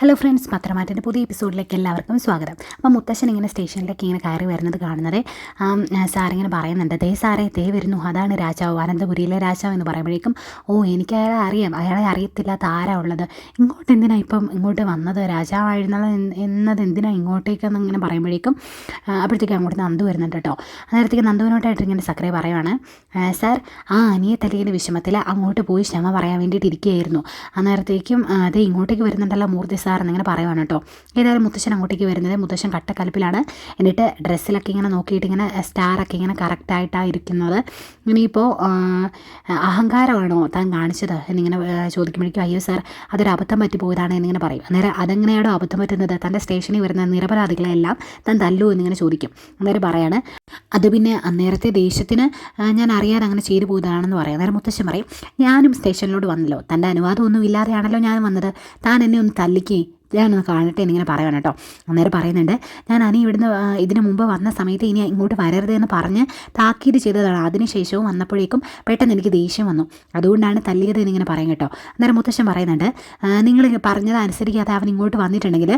Hello friends പത്രമാറ്റിന്റെ പുതിയ എപ്പിസോഡിലേക്ക് എല്ലാവർക്കും സ്വാഗതം. അപ്പോൾ മുത്തശ്ശൻ ഇങ്ങനെ സ്റ്റേഷനിലേക്ക് ഇങ്ങനെ കയറി വരുന്നത് കാണുന്നത് സാറിങ്ങനെ പറയുന്നുണ്ട് ദേ സാറേ ദേ വരുന്നു അതാണ് രാജാവ് അനന്തപുരിയിലെ രാജാവ് എന്ന് പറയുമ്പോഴേക്കും ഓ എനിക്ക് അയാളെ അറിയാം അയാളെ അറിയത്തില്ലാത്ത ആരാ ഉള്ളത്? ഇങ്ങോട്ട് എന്തിനാ ഇപ്പം ഇങ്ങോട്ട് വന്നത്? രാജാവായിരുന്നത് എന്നത് എന്തിനാ ഇങ്ങോട്ടേക്കെന്ന് ഇങ്ങനെ പറയുമ്പോഴേക്കും അപ്പോഴത്തേക്കും അങ്ങോട്ട് നന്ദു വരുന്നുണ്ട് കേട്ടോ. അന്നേരത്തേക്ക് നന്ദുവിനോട്ടായിട്ട് ഇങ്ങനെ സക്രേ പറയുവാണ് സാർ ആ അനിയ തലയിലെ വിഷമത്തിൽ അങ്ങോട്ട് പോയി ക്ഷമ പറയാൻ വേണ്ടിയിട്ട് ഇരിക്കുകയായിരുന്നു. അന്നേരത്തേക്കും അതേ ഇങ്ങോട്ടേക്ക് വരുന്നുണ്ടല്ലോ മൂർത്തി സാർ എന്നിങ്ങനെ പറയുവാണ് കേട്ടോ. ഏതായാലും മുത്തശ്ശൻ അങ്ങോട്ടേക്ക് വരുന്നത് മുത്തശ്ശൻ കട്ടക്കലപ്പിലാണ്. എന്നിട്ട് ഡ്രസ്സിലൊക്കെ ഇങ്ങനെ നോക്കിയിട്ട് ഇങ്ങനെ സ്റ്റാറൊക്കെ ഇങ്ങനെ കറക്റ്റായിട്ടാണ് ഇരിക്കുന്നത്. ഇനിയിപ്പോൾ അഹങ്കാരമാണോ താൻ കാണിച്ചത് എന്നിങ്ങനെ ചോദിക്കുമ്പോഴേക്കും അയ്യോ സാർ അതൊരു അബദ്ധം പറ്റിപ്പോയതാണ് എന്നിങ്ങനെ പറയും. അന്നേരം അതെങ്ങനെയാണോ അബദ്ധം പറ്റുന്നത്? തന്റെ സ്റ്റേഷനിൽ വരുന്ന നിരപരാധികളെല്ലാം താൻ തല്ലു എന്നിങ്ങനെ ചോദിക്കും. അന്നേരം പറയാണ് അത് പിന്നെ അന്നേരത്തെ ദേഷ്യത്തിന് ഞാൻ അറിയാതെ അങ്ങനെ ചെയ്തു പോയതാണെന്ന് പറയാം. അന്നേരം മുത്തശ്ശൻ പറയും ഞാനും സ്റ്റേഷനിലോട്ട് വന്നല്ലോ. തന്റെ അനുവാദമൊന്നും ഇല്ലാതെയാണല്ലോ ഞാൻ വന്നത്. താൻ എന്നെ ഒന്ന് തല്ലിക്കേ ഞാനൊന്ന് കാണട്ടെ എന്നിങ്ങനെ പറയണം കേട്ടോ. അന്നേരം പറയുന്നുണ്ട് ഞാൻ അനി ഇവിടുന്ന് ഇതിന് മുമ്പ് വന്ന സമയത്ത് ഇനി ഇങ്ങോട്ട് വരരുത് എന്ന് പറഞ്ഞ് താക്കീത് ചെയ്തതാണ്. അതിനുശേഷവും വന്നപ്പോഴേക്കും പെട്ടെന്ന് എനിക്ക് ദേഷ്യം വന്നു. അതുകൊണ്ടാണ് തല്ലിയത് എന്നിങ്ങനെ പറയും കേട്ടോ. അന്നേരം മുത്തശ്ശൻ പറയുന്നുണ്ട് നിങ്ങൾ പറഞ്ഞത് അനുസരിക്കാതെ അവൻ ഇങ്ങോട്ട് വന്നിട്ടുണ്ടെങ്കിൽ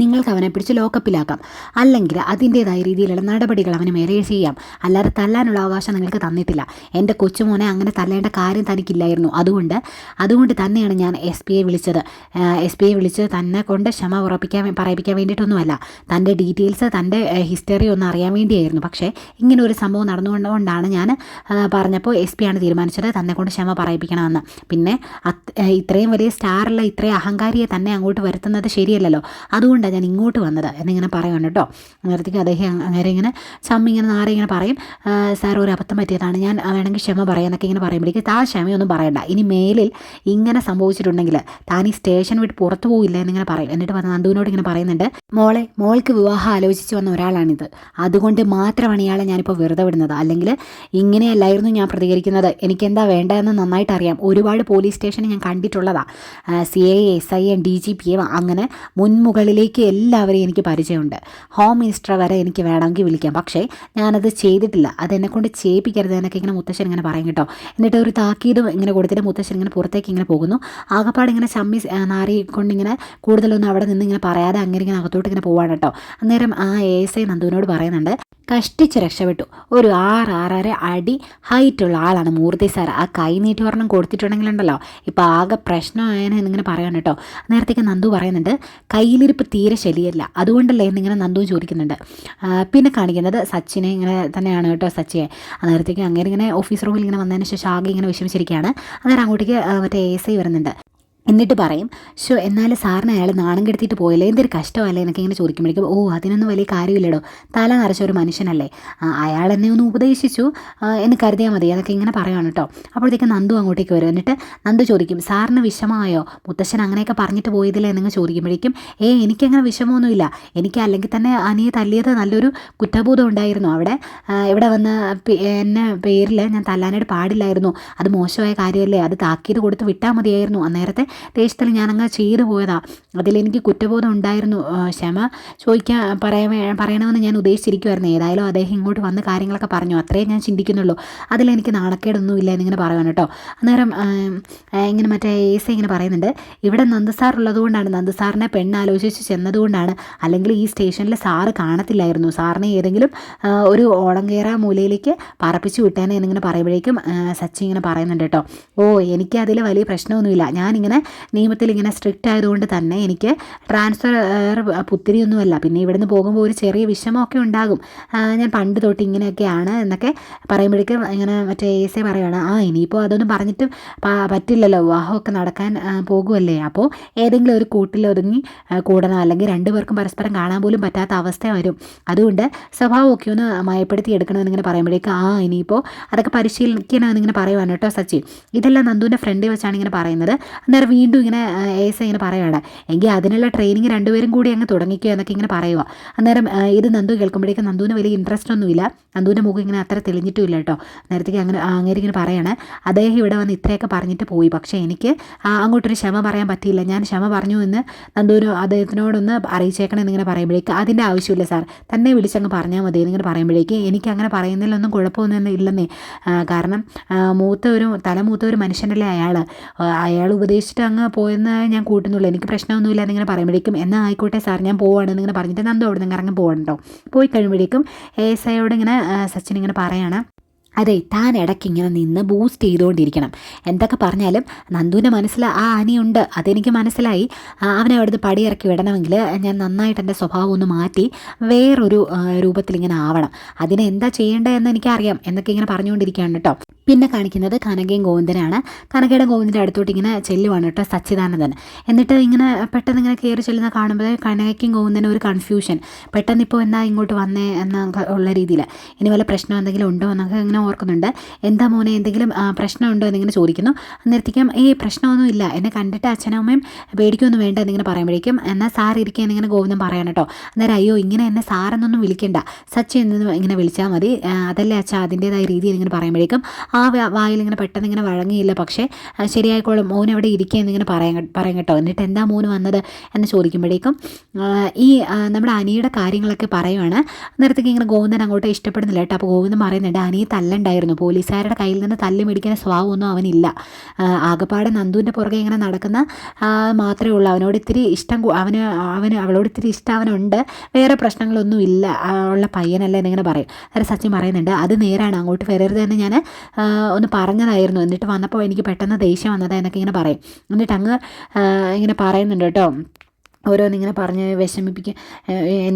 നിങ്ങൾക്ക് അവനെ പിടിച്ച് ലോക്കപ്പിലാക്കാം. അല്ലെങ്കിൽ അതിന്റേതായ രീതിയിലുള്ള നടപടികൾ അവന് മേലെ ചെയ്യാം. അല്ലാതെ തല്ലാനുള്ള അവകാശം നിങ്ങൾക്ക് തന്നിട്ടില്ല. എന്റെ കൊച്ചുമോനെ അങ്ങനെ തല്ലേണ്ട കാര്യം തനിക്കില്ലായിരുന്നു. അതുകൊണ്ട് അതുകൊണ്ട് തന്നെയാണ് ഞാൻ എസ് വിളിച്ചത്. എസ് പിയെ വിളിച്ച് തന്നെ കൊണ്ട് ക്ഷമ ഉറപ്പിക്കാൻ പറയിപ്പിക്കാൻ വേണ്ടിയിട്ടൊന്നുമല്ല. തന്റെ ഡീറ്റെയിൽസ് തന്റെ ഹിസ്റ്ററി ഒന്ന് അറിയാൻ വേണ്ടിയായിരുന്നു. പക്ഷേ ഇങ്ങനെ ഒരു സംഭവം നടന്നുകൊണ്ടുകൊണ്ടാണ് ഞാൻ പറഞ്ഞപ്പോൾ എസ് പി ആണ് തീരുമാനിച്ചത് തന്നെ കൊണ്ട് ക്ഷമ പറയിപ്പിക്കണമെന്ന്. പിന്നെ ഇത്രയും വലിയ സ്റ്റാറുള്ള ഇത്രയും അഹങ്കാരിയെ തന്നെ അങ്ങോട്ട് വരുത്തുന്നത് ശരിയല്ലല്ലോ. അതുകൊണ്ട് അതുകൊണ്ടാണ് ഞാൻ ഇങ്ങോട്ട് വന്നത്. എന്നിങ്ങനെ പറയുന്നുണ്ട് കേട്ടോ. അന്നേരത്തേക്ക് അദ്ദേഹം അങ്ങനെ ഇങ്ങനെ ചമ്മ ഇങ്ങനെ നാരെ ഇങ്ങനെ പറയും. സാർ ഒരു അബദ്ധം പറ്റിയതാണ്. ഞാൻ വേണമെങ്കിൽ ക്ഷമ പറയാനൊക്കെ ഇങ്ങനെ പറയുമ്പോഴേക്ക് താ ക്ഷമയൊന്നും പറയണ്ട. ഇനി മേലിൽ ഇങ്ങനെ സംഭവിച്ചിട്ടുണ്ടെങ്കിൽ താൻ ഈ സ്റ്റേഷൻ വിട്ട് പുറത്തു പോകില്ല എന്നിങ്ങനെ പറയും. എന്നിട്ട് വന്ന നന്ദുവിനോട് ഇങ്ങനെ പറയുന്നുണ്ട്. മോളെ മോൾക്ക് വിവാഹം ആലോചിച്ച് വന്ന ഒരാളാണിത്. അതുകൊണ്ട് മാത്രമാണ് ഇയാളെ ഞാനിപ്പോൾ വെറുതെ വിടുന്നത്. അല്ലെങ്കിൽ ഇങ്ങനെയല്ലായിരുന്നു ഞാൻ പ്രതികരിക്കുന്നത്. എനിക്കെന്താ വേണ്ടതെന്ന് നന്നായിട്ട് അറിയാം. ഒരുപാട് പോലീസ് സ്റ്റേഷൻ ഞാൻ കണ്ടിട്ടുള്ളതാണ് C I S I M D G P M അങ്ങനെ മുൻമുകളിലേക്ക് എനിക്ക് എല്ലാവരെയും എനിക്ക് പരിചയമുണ്ട്. ഹോം മിനിസ്റ്റർ വരെ എനിക്ക് വേണമെങ്കിൽ വിളിക്കാം. പക്ഷേ ഞാനത് ചെയ്തിട്ടില്ല. അതെന്നെ കൊണ്ട് ചെയ്യിപ്പിക്കരുത് എന്നൊക്കെ ഇങ്ങനെ മുത്തശ്ശൻ ഇങ്ങനെ പറയും കേട്ടോ. എന്നിട്ട് ഒരു താക്കീതും ഇങ്ങനെ കൊടുത്തിട്ട് മുത്തശ്ശൻ ഇങ്ങനെ പുറത്തേക്ക് ഇങ്ങനെ പോകുന്നു. ആകപ്പാട് ഇങ്ങനെ ചമ്മി നാറി കൊണ്ടിങ്ങനെ കൂടുതലൊന്നും അവിടെ നിന്ന് ഇങ്ങനെ പറയാതെ അങ്ങനെ ഇങ്ങനെ അകത്തോട്ട് ഇങ്ങനെ പോവാണ് കേട്ടോ. അന്നേരം ആ എ എസ് ഐ നന്ദുവിനോട് പറയുന്നുണ്ട് കഷ്ടിച്ച് രക്ഷപ്പെട്ടു. ഒരു ആറ് ആറര അടി ഹൈറ്റുള്ള ആളാണ് മൂർത്തി സാർ ആ കൈ നീട്ടി ഒരെണ്ണം കൊടുത്തിട്ടുണ്ടെങ്കിലുണ്ടല്ലോ. ഇപ്പോൾ ആകെ പ്രശ്നമായെന്ന് എന്നിങ്ങനെ പറയണം കേട്ടോ. നേരത്തേക്ക് നന്ദു പറയുന്നുണ്ട് കയ്യിലിരിപ്പ് തീരെ ശരിയല്ല അതുകൊണ്ടല്ലേ എന്നിങ്ങനെ നന്ദു ചോദിക്കുന്നുണ്ട്. പിന്നെ കാണിക്കുന്നത് സച്ചിനെ ഇങ്ങനെ തന്നെയാണ് കേട്ടോ സച്ചിയെ. നേരത്തേക്ക് അങ്ങനെ ഇങ്ങനെ ഓഫീസ് റൂമിൽ ഇങ്ങനെ വന്നതിന് ശേഷം ആകെ ഇങ്ങനെ വിഷമിച്ചിരിക്കുകയാണ്. അന്നേരം അങ്ങോട്ടേക്ക് മറ്റേ എ എസ് വരുന്നുണ്ട്. എന്നിട്ട് പറയും ഷോ എന്നാലും സാറിന് അയാൾ നാണം കെടുത്തിട്ട് പോയല്ലേ? എന്തൊരു കഷ്ടമല്ലേ? എന്നൊക്കെ ഇങ്ങനെ ചോദിക്കുമ്പോഴേക്കും ഓ അതിനൊന്നും വലിയ കാര്യമില്ലടോ. തല നിറച്ച ഒരു മനുഷ്യനല്ലേ. അയാൾ എന്നെ ഒന്ന് ഉപദേശിച്ചു എന്ന് കരുതിയാൽ മതി. അതൊക്കെ ഇങ്ങനെ പറയുകയാണ് കേട്ടോ. അപ്പോഴത്തേക്ക് നന്ദു അങ്ങോട്ടേക്ക് വരും. എന്നിട്ട് നന്ദു ചോദിക്കും സാറിന് വിഷമമായോ? മുത്തശ്ശൻ അങ്ങനെയൊക്കെ പറഞ്ഞിട്ട് പോയതില്ലേ? എന്നങ്ങ് ചോദിക്കുമ്പോഴേക്കും ഏ എനിക്കങ്ങനെ വിഷമമൊന്നുമില്ല. എനിക്ക് അല്ലെങ്കിൽ തന്നെ അനിയെ തല്ലിയത് നല്ലൊരു കുറ്റബോധം ഉണ്ടായിരുന്നു. അവിടെ ഇവിടെ വന്ന് എന്നെ പേരിൽ ഞാൻ തല്ലാനായിട്ട് പാടില്ലായിരുന്നു. അത് മോശമായ കാര്യമല്ലേ? അത് താക്കീത് കൊടുത്ത് വിട്ടാൽ മതിയായിരുന്നു. അന്നേരത്തെ ദേശത്തിൽ ഞാനങ്ങ് ചെയ്തു പോയതാ. അതിലെനിക്ക് കുറ്റബോധം ഉണ്ടായിരുന്നു ക്ഷമ ചോദിക്കാൻ പറയാൻ പറയണമെന്ന് ഞാൻ ഉദ്ദേശിച്ചിരിക്കുമായിരുന്നു ഏതായാലും അദ്ദേഹം ഇങ്ങോട്ട് വന്ന് കാര്യങ്ങളൊക്കെ പറഞ്ഞു. അത്രയും ഞാൻ ചിന്തിക്കുന്നുള്ളൂ. അതിലെനിക്ക് നാണക്കേടൊന്നും ഇല്ല എന്നിങ്ങനെ പറയുവാണ് കേട്ടോ. അന്നേരം ഇങ്ങനെ മറ്റേ ഏസ ഇങ്ങനെ പറയുന്നുണ്ട്. ഇവിടെ നന്ദസാർ ഉള്ളതുകൊണ്ടാണ്. നന്ദസാറിനെ പെണ്ണാലോചിച്ച് ചെന്നതുകൊണ്ടാണ്. അല്ലെങ്കിൽ ഈ സ്റ്റേഷനിൽ സാറ് കാണത്തില്ലായിരുന്നു. സാറിനെ ഏതെങ്കിലും ഒരു ഓളങ്കേറ മൂലയിലേക്ക് പറപ്പിച്ച് വിട്ടേനെ എന്നിങ്ങനെ പറയുമ്പോഴേക്കും സച്ചി ഇങ്ങനെ പറയുന്നുണ്ട് കേട്ടോ. ഓ എനിക്ക് അതിൽ വലിയ പ്രശ്നമൊന്നുമില്ല. ഞാനിങ്ങനെ നിയമത്തിൽ ഇങ്ങനെ സ്ട്രിക്റ്റ് ആയതുകൊണ്ട് തന്നെ എനിക്ക് ട്രാൻസ്ഫർ പുത്തിരിയൊന്നുമല്ല. പിന്നെ ഇവിടുന്ന് പോകുമ്പോൾ ഒരു ചെറിയ വിഷമമൊക്കെ ഉണ്ടാകും. ഞാൻ പണ്ട് തൊട്ട് ഇങ്ങനെയൊക്കെയാണ് എന്നൊക്കെ പറയുമ്പോഴേക്കും ഇങ്ങനെ മറ്റേ എ സി പറയുകയാണ് ആ ഇനിയിപ്പോൾ അതൊന്നും പറഞ്ഞിട്ട് പറ്റില്ലല്ലോ. വിവാഹമൊക്കെ നടക്കാൻ പോകുമല്ലേ അപ്പോൾ ഏതെങ്കിലും ഒരു കൂട്ടിൽ ഒതുങ്ങി കൂടണം. അല്ലെങ്കിൽ രണ്ടുപേർക്കും പരസ്പരം കാണാൻ പോലും പറ്റാത്ത അവസ്ഥ വരും. അതുകൊണ്ട് സ്വഭാവമൊക്കെ ഒന്ന് മയപ്പെടുത്തി എടുക്കണമെന്നിങ്ങനെ പറയുമ്പോഴേക്കും ആ ഇനിയിപ്പോൾ അതൊക്കെ പരിശീലിക്കണമെന്നിങ്ങനെ പറയുവാണ് കേട്ടോ സച്ചി. ഇതെല്ലാം നന്ദുവിന്റെ ഫ്രണ്ട് വെച്ചാണ് ഇങ്ങനെ പറയുന്നത്. അന്നേരം വീണ്ടും ഇങ്ങനെ എസ് ഇങ്ങനെ പറയുകയാണ്. എങ്കിൽ അതിനുള്ള ട്രെയിനിങ് രണ്ടുപേരും കൂടി അങ്ങ് തുടങ്ങിക്കുക എന്നൊക്കെ ഇങ്ങനെ പറയുക. അന്നേരം ഇത് നന്ദു കേൾക്കുമ്പോഴേക്കും നന്ദുവിന് വലിയ ഇൻട്രസ്റ്റ് ഒന്നുമില്ല നന്ദുവിന്റെ മുഖം ഇങ്ങനെ അത്ര തെളിഞ്ഞിട്ടുമില്ല കേട്ടോ. നേരത്തേക്ക് അങ്ങനെ അങ്ങനെ ഇങ്ങനെ പറയാണ്. അദ്ദേഹം ഇവിടെ വന്ന് ഇത്രയൊക്കെ പറഞ്ഞിട്ട് പോയി. പക്ഷേ എനിക്ക് അങ്ങോട്ടൊരു ക്ഷമ പറയാൻ പറ്റിയില്ല. ഞാൻ ക്ഷമ പറഞ്ഞു എന്ന് നന്ദുവിന് അദ്ദേഹത്തിനോടൊന്ന് അറിയിച്ചേക്കണം എന്നിങ്ങനെ പറയുമ്പോഴേക്ക് അതിന്റെ ആവശ്യമില്ല സാർ. തന്നെ വിളിച്ചങ്ങ് പറഞ്ഞാൽ മതി എന്നിങ്ങനെ പറയുമ്പോഴേക്ക് എനിക്ക് അങ്ങനെ പറയുന്നതിലൊന്നും കുഴപ്പമൊന്നും ഇല്ലെന്നേ. കാരണം മൂത്ത ഒരു തലമൂത്ത ഒരു മനുഷ്യനല്ലേ അയാൾ അയാൾ ഉപദേശിച്ചിട്ട് അങ്ങ് പോയെന്ന് ഞാൻ കൂട്ടുന്നുള്ളൂ. എനിക്ക് പ്രശ്നമൊന്നുമില്ല എന്നിങ്ങനെ പറയുമ്പോഴേക്കും എന്നാൽ ആയിക്കോട്ടെ സാർ ഞാൻ പോവാണ് എന്നിങ്ങനെ പറഞ്ഞിട്ട് നന്ദു അവിടെ നിന്ന് ഇറങ്ങി പോകണ്ടോ പോയി കഴിയുമ്പോഴേക്കും എ എസ് ഐയോട് ഇങ്ങനെ സച്ചിൻ ഇങ്ങനെ പറയണം അതെ താൻ ഇടയ്ക്ക് ഇങ്ങനെ നിന്ന് ബൂസ്റ്റ് ചെയ്തുകൊണ്ടിരിക്കണം. എന്തൊക്കെ പറഞ്ഞാലും നന്ദുവിന്റെ മനസ്സിൽ ആ അനിയുണ്ട്. അതെനിക്ക് മനസ്സിലായി. അവനെ അവിടുന്ന് പടിയിറക്കി വിടണമെങ്കിൽ ഞാൻ നന്നായിട്ട് എന്റെ സ്വഭാവം ഒന്ന് മാറ്റി വേറൊരു രൂപത്തിൽ ഇങ്ങനെ ആവണം. അതിനെന്താ ചെയ്യേണ്ടതെന്ന് എനിക്കറിയാം എന്നൊക്കെ ഇങ്ങനെ പറഞ്ഞുകൊണ്ടിരിക്കുകയാണ് കേട്ടോ പിന്നെ കാണിക്കുന്നത് കനകയും ഗോവിന്ദനാണ് കനകയുടെ ഗോവിന്ദന്റെ അടുത്തോട്ട് ഇങ്ങനെ ചെല്ലുവാണ് കേട്ടോ സച്ചിദാനന്ദൻ. എന്നിട്ട് ഇങ്ങനെ പെട്ടെന്ന് ഇങ്ങനെ കയറി ചെല്ലുന്ന കാണുമ്പോൾ കനകയ്ക്കും ഗോവിന്ദനും ഒരു കൺഫ്യൂഷൻ പെട്ടെന്ന് ഇപ്പോൾ എന്നാ ഇങ്ങോട്ട് വന്നേ എന്ന ഉള്ള രീതിയിൽ. ഇനി വല്ല പ്രശ്നം എന്തെങ്കിലും ഉണ്ടോ എന്നൊക്കെ ഇങ്ങനെ ഓർക്കുന്നുണ്ട്. എന്താ മോനെ എന്തെങ്കിലും പ്രശ്നം ഉണ്ടോ എന്നിങ്ങനെ ചോദിക്കുന്നു. അന്നേരത്തേക്കും ഈ പ്രശ്നമൊന്നും ഇല്ല. എന്നെ കണ്ടിട്ട് അച്ഛനും അമ്മയും പേടിക്കൊന്നും വേണ്ട എന്നിങ്ങനെ പറയുമ്പോഴേക്കും എന്നാൽ സാർ ഇരിക്കുക എന്നിങ്ങനെ ഗോവിന്ദൻ പറയാൻ കേട്ടോ. അന്നേരം അയ്യോ ഇങ്ങനെ എന്നെ സാറെന്നൊന്നും വിളിക്കണ്ട. സച്ചി എന്നൊന്നും ഇങ്ങനെ വിളിച്ചാൽ മതി. അതല്ലേ അച്ഛാ അതിന്റേതായ രീതിയിൽ ഇങ്ങനെ പറയുമ്പോഴേക്കും ആ വായിൽ ഇങ്ങനെ പെട്ടെന്ന് ഇങ്ങനെ വഴങ്ങിയില്ല. പക്ഷേ ശരിയായിക്കോളും. മോൻ എവിടെ ഇരിക്കുക എന്നിങ്ങനെ പറയാൻ പറയാൻ കേട്ടോ. എന്നിട്ട് എന്താ മോൻ വന്നത് എന്ന് ചോദിക്കുമ്പോഴേക്കും ഈ നമ്മുടെ അനിയുടെ കാര്യങ്ങളൊക്കെ പറയുവാണ്. നേരത്തേക്ക് ഇങ്ങനെ ഗോവിന്ദൻ അങ്ങോട്ട് ഇഷ്ടപ്പെടുന്നില്ല കേട്ടോ. അപ്പോൾ ഗോവിന്ദൻ പറയുന്നുണ്ട് അനിയെ തല്ലുണ്ടായിരുന്നു. പോലീസുകാരുടെ കയ്യിൽ നിന്ന് തല്ല് മേടിക്കുന്ന സ്വഭാവമൊന്നും അവനില്ല. ആകപ്പാടെ നന്ദുവിന്റെ പുറകെ ഇങ്ങനെ നടക്കുന്ന മാത്രമേ ഉള്ളൂ. അവനോട് ഇത്തിരി ഇഷ്ടം അവന് അവന് അവളോട് ഇത്തിരി ഇഷ്ടം അവനുണ്ട്. വേറെ പ്രശ്നങ്ങളൊന്നും ഇല്ല ഉള്ള പയ്യനല്ല എന്നിങ്ങനെ പറയും. അന്നേരം സച്ചിൻ പറയുന്നുണ്ട് അത് നേരാണ്. അങ്ങോട്ട് വരരുത് എന്ന് ഞാൻ ഒന്ന് പറഞ്ഞതായിരുന്നു. എന്നിട്ട് വന്നപ്പോൾ എനിക്ക് പെട്ടെന്ന് ദേഷ്യം വന്നതാണ് എന്നൊക്കെ ഇങ്ങനെ പറയും. എന്നിട്ട് അങ്ങ് ഇങ്ങനെ പറയുന്നുണ്ട് കേട്ടോ. ഓരോന്നിങ്ങനെ പറഞ്ഞ് വിഷമിപ്പിക്കുക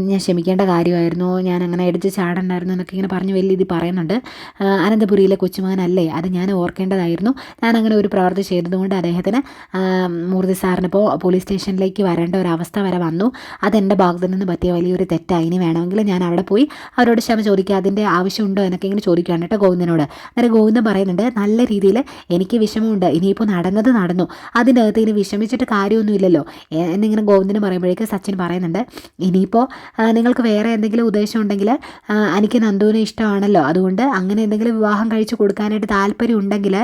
ഞാൻ ക്ഷമിക്കേണ്ട കാര്യമായിരുന്നു ഞാൻ അങ്ങനെ എടുത്ത് ചാടണ്ടായിരുന്നു എന്നൊക്കെ ഇങ്ങനെ പറഞ്ഞ് വലിയ ഇത് പറയുന്നുണ്ട്. അനന്തപുരിയിലെ കൊച്ചുമകനല്ലേ അത് ഞാൻ ഓർക്കേണ്ടതായിരുന്നു. ഞാൻ അങ്ങനെ ഒരു പ്രവൃത്തി ചെയ്തതുകൊണ്ട് അദ്ദേഹത്തിന് മൂർത്തി സാറിനിപ്പോൾ പോലീസ് സ്റ്റേഷനിലേക്ക് വരേണ്ട ഒരു അവസ്ഥ വരെ വന്നു. അതെന്റെ ഭാഗത്തു നിന്ന് പറ്റിയ വലിയൊരു തെറ്റായി ഇനി വേണമെങ്കിൽ ഞാൻ അവിടെ പോയി അവരോട് ക്ഷമ ചോദിക്കുക അതിന്റെ ആവശ്യമുണ്ടോ എന്നൊക്കെ ഇങ്ങനെ ചോദിക്കുകയാണ് കേട്ടോ ഗോവിന്ദനോട്. അന്നേരം ഗോവിന്ദൻ പറയുന്നുണ്ട് നല്ല രീതിയിൽ എനിക്ക് വിഷമമുണ്ട് ഇനിയിപ്പോൾ നടന്നത് നടന്നു. അതിന്റെ അകത്ത് ഇനി വിഷമിച്ചിട്ട് കാര്യമൊന്നുമില്ലല്ലോ. എന്നിങ്ങനെ എന്നിങ്ങനെ ഗോവിന്ദന് പറയുമ്പോഴേക്ക് സച്ചിൻ പറയുന്നുണ്ട് ഇനിയിപ്പോൾ നിങ്ങൾക്ക് വേറെ എന്തെങ്കിലും ഉദ്ദേശം ഉണ്ടെങ്കിൽ എനിക്ക് നന്ദുവിനെ ഇഷ്ടമാണല്ലോ. അതുകൊണ്ട് അങ്ങനെ എന്തെങ്കിലും വിവാഹം കഴിച്ച് കൊടുക്കാനായിട്ട് താല്പര്യം ഉണ്ടെങ്കിൽ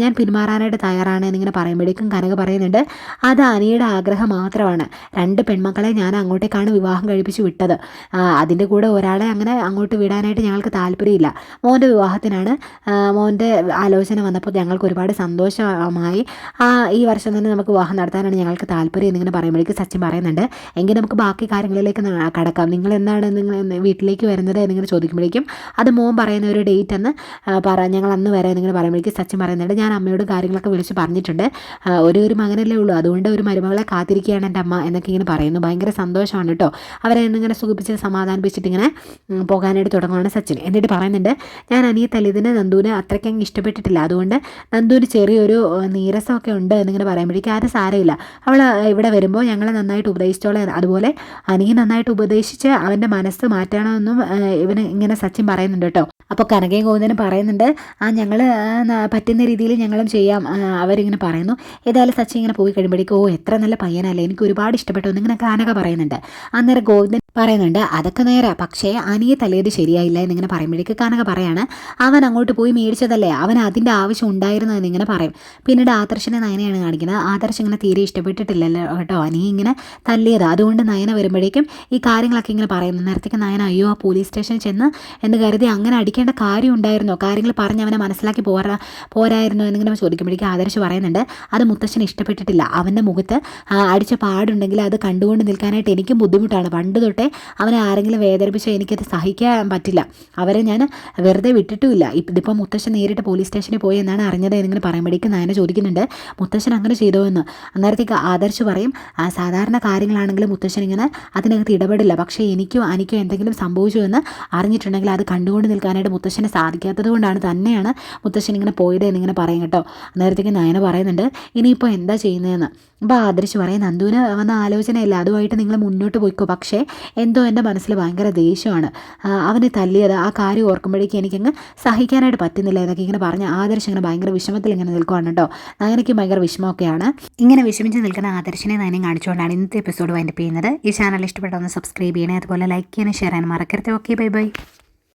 ഞാൻ പിന്മാറാനായിട്ട് തയ്യാറാണ് എന്നിങ്ങനെ പറയുമ്പോഴേക്കും കനക പറയുന്നുണ്ട് അത് അനിയുടെ ആഗ്രഹം മാത്രമാണ്. രണ്ട് പെൺമക്കളെ ഞാൻ അങ്ങോട്ടേക്കാണ് വിവാഹം കഴിപ്പിച്ച് വിട്ടത്. അതിന്റെ കൂടെ ഒരാളെ അങ്ങനെ അങ്ങോട്ട് വിടാനായിട്ട് ഞങ്ങൾക്ക് താല്പര്യമില്ല. മോന്റെ വിവാഹത്തിനാണ് മോന്റെ ആലോചന വന്നപ്പോൾ ഞങ്ങൾക്ക് ഒരുപാട് സന്തോഷമായി ഈ വർഷം തന്നെ നമുക്ക് വിവാഹം നടത്താനാണ് ഞങ്ങൾക്ക് താല്പര്യം എന്നിങ്ങനെ പറയുമ്പോഴേക്കും സച്ചിൻ പറയുന്നുണ്ട്. എങ്കിൽ നമുക്ക് ബാക്കി കാര്യങ്ങളിലേക്ക് കടക്കാം. നിങ്ങൾ എന്താണ് നിങ്ങൾ വീട്ടിലേക്ക് വരുന്നത് എന്നിങ്ങനെ ചോദിക്കുമ്പോഴേക്കും അത് മോൻ പറയുന്ന ഒരു ഡേറ്റ് എന്ന് പറ ഞങ്ങൾ അന്ന് വരെ എന്നിങ്ങനെ പറയുമ്പോഴേക്കും സച്ചിൻ പറയുന്നുണ്ട്. ഞാൻ അമ്മയോട് കാര്യങ്ങളൊക്കെ വിളിച്ച് പറഞ്ഞിട്ടുണ്ട്. ഒരു ഒരു മകനല്ലേ ഉള്ളൂ. അതുകൊണ്ട് ഒരു മരുമകളെ കാത്തിരിക്കുകയാണ് എന്റെ അമ്മ എന്നൊക്കെ ഇങ്ങനെ പറയുന്നു. ഭയങ്കര സന്തോഷമാണ് കേട്ടോ. അവരെ എന്നിങ്ങനെ സുഖിപ്പിച്ച് സമാധാനിപ്പിച്ചിട്ട് ഇങ്ങനെ പോകാനായിട്ട് തുടങ്ങുകയാണ് സച്ചിൻ. എന്നിട്ട് പറയുന്നുണ്ട് ഞാൻ അനിയ തല്ലിയതിന് നന്ദുവിന് അത്രയ്ക്ക് അങ്ങ് ഇഷ്ടപ്പെട്ടിട്ടില്ല. അതുകൊണ്ട് നന്ദുവിന് ചെറിയൊരു നീരസമൊക്കെ ഉണ്ട് എന്നിങ്ങനെ പറയുമ്പോഴേക്കും അത് സാരമില്ല. അവൾ ഇവിടെ വരുമ്പോൾ ഞങ്ങളെ നന്നായിട്ട് ഉപദേശിച്ചോളെ അതുപോലെ അനിയെ നന്നായിട്ട് ഉപദേശിച്ച് അവന്റെ മനസ്സ് മാറ്റണമെന്നും ഇവന് ഇങ്ങനെ സച്ചിൻ പറയുന്നുണ്ട് കേട്ടോ. അപ്പോൾ കനകയും ഗോവിന്ദനും പറയുന്നുണ്ട് ആ ഞങ്ങൾ പറ്റുന്ന രീതിയിൽ ഞങ്ങളും ചെയ്യാം. അവരിങ്ങനെ പറയുന്നു. ഏതായാലും സച്ചി ഇങ്ങനെ പോയി കഴിയുമ്പോഴേക്കും ഓ എത്ര നല്ല പയ്യനല്ലേ എനിക്ക് ഒരുപാട് ഇഷ്ടപ്പെട്ടു എന്നിങ്ങനെ കനക പറയുന്നുണ്ട്. അന്നേരം ഗോവിന്ദൻ പറയുന്നുണ്ട് അതൊക്കെ നേരെ പക്ഷേ അനിയെ തലേത് ശരിയായില്ല എന്നിങ്ങനെ പറയുമ്പോഴേക്ക് കനക പറയാണ് അവൻ അങ്ങോട്ട് പോയി മേടിച്ചതല്ലേ അവൻ അതിന്റെ ആവശ്യം ഉണ്ടായിരുന്നു എന്നിങ്ങനെ പറയും. പിന്നീട് ആദർശനെ നയനയാണ് കാണിക്കുന്നത്. ആദർശ് ഇങ്ങനെ തീരെ ഇഷ്ടപ്പെട്ടിട്ടില്ലല്ലോ കേട്ടോ അനിയെ ഇങ്ങനെ തല്ലിയത്. അതുകൊണ്ട് നയന വരുമ്പോഴേക്കും ഈ കാര്യങ്ങളൊക്കെ ഇങ്ങനെ പറയുന്നു. നേരത്തേക്ക് നയന അയ്യോ ആ പോലീസ് സ്റ്റേഷനിൽ ചെന്ന് എന്ന് കരുതി അങ്ങനെ അടിക്കേണ്ട കാര്യം ഉണ്ടായിരുന്നോ കാര്യങ്ങൾ പറഞ്ഞ് അവനെ മനസ്സിലാക്കി പോരാ പോരായിരുന്നോ എന്നിങ്ങനെ ചോദിക്കുമ്പോഴേക്കും ആദർശ് പറയുന്നുണ്ട് അത് മുത്തശ്ശന് ഇഷ്ടപ്പെട്ടിട്ടില്ല. അവന്റെ മുഖത്ത് അടിച്ച പാടുണ്ടെങ്കിൽ അത് കണ്ടുകൊണ്ട് നിൽക്കാനായിട്ട് എനിക്കും ബുദ്ധിമുട്ടാണ്. പണ്ട് തൊട്ടേ അവനെ ആരെങ്കിലും വേദനിപ്പിച്ചാൽ എനിക്കത് സഹിക്കാൻ പറ്റില്ല. അവരെ ഞാൻ വെറുതെ വിട്ടിട്ടുമില്ല. ഇതിപ്പോൾ മുത്തശ്ശൻ നേരിട്ട് പോലീസ് സ്റ്റേഷനിൽ പോയി എന്നാണ് അറിഞ്ഞത് എന്നിങ്ങനെ പറയുമ്പോഴേക്കും നയന ചോദിക്കുന്നുണ്ട് മുത്തശ്ശൻ അങ്ങനെ ചെയ്തോ എന്ന്? അന്നേരത്തേക്ക് ആദർശ് പറയും "ആ, സാധാരണ കാര്യങ്ങളാണെങ്കിൽ മുത്തശ്ശൻ ഇങ്ങനെ അതിനകത്ത് ഇടപെടില്ല. പക്ഷേ എനിക്കും എനിക്കും എന്തെങ്കിലും സംഭവിച്ചു എന്ന് അറിഞ്ഞിട്ടുണ്ടെങ്കിൽ അത് കണ്ടുകൊണ്ട് നിൽക്കാനായിട്ട് മുത്തശ്ശന് സാധിക്കാത്തത് കൊണ്ടാണ് തന്നെയാണ് മുത്തശ്ശൻ ഇങ്ങനെ പോയത് എന്നിങ്ങനെ പറയും കേട്ടോ. അന്നേരത്തേക്ക് നയന പറയുന്നുണ്ട് ഇനിയിപ്പോൾ എന്താ ചെയ്യുന്നതെന്ന്? അപ്പോൾ ആദർശ് പറയും നന്ദുവിന് വന്ന ആലോചനയല്ല അതുമായിട്ട് നിങ്ങൾ മുന്നോട്ട് പോയിക്കോ. പക്ഷേ എന്തോ എന്റെ മനസ്സിൽ ഭയങ്കര ദേഷ്യമാണ്. അവനെ തല്ലിയത് ആ കാര്യം ഓർക്കുമ്പോഴേക്കും എനിക്കങ്ങ് സഹിക്കാനായിട്ട് പറ്റുന്നില്ല എന്നൊക്കെ ഇങ്ങനെ പറഞ്ഞ് ആദർശ് ഇങ്ങനെ ഭയങ്കര വിഷമത്തിൽ ഇങ്ങനെ നിൽക്കുവാണ് കേട്ടോ. നയനയ്ക്ക് ഭയങ്കര വിഷമമൊക്കെയാണ്. ഇങ്ങനെ വിഷമിച്ച് നിൽക്കുന്ന ആദർശിനെ നയനം കാണിച്ചുകൊണ്ടാണ് ഇന്നത്തെ എപ്പിസോഡ് വൈൻഡപ്പ് ചെയ്യുന്നത്. ഈ ചാനൽ ഇഷ്ടപ്പെട്ട ഒന്ന് സബ്സ്ക്രൈബ് ചെയ്യണേ അതുപോലെ ലൈക്ക് ചെയ്യാനും ഷെയർ ചെയ്യാനും മറക്കരുത്. Okay bye bye.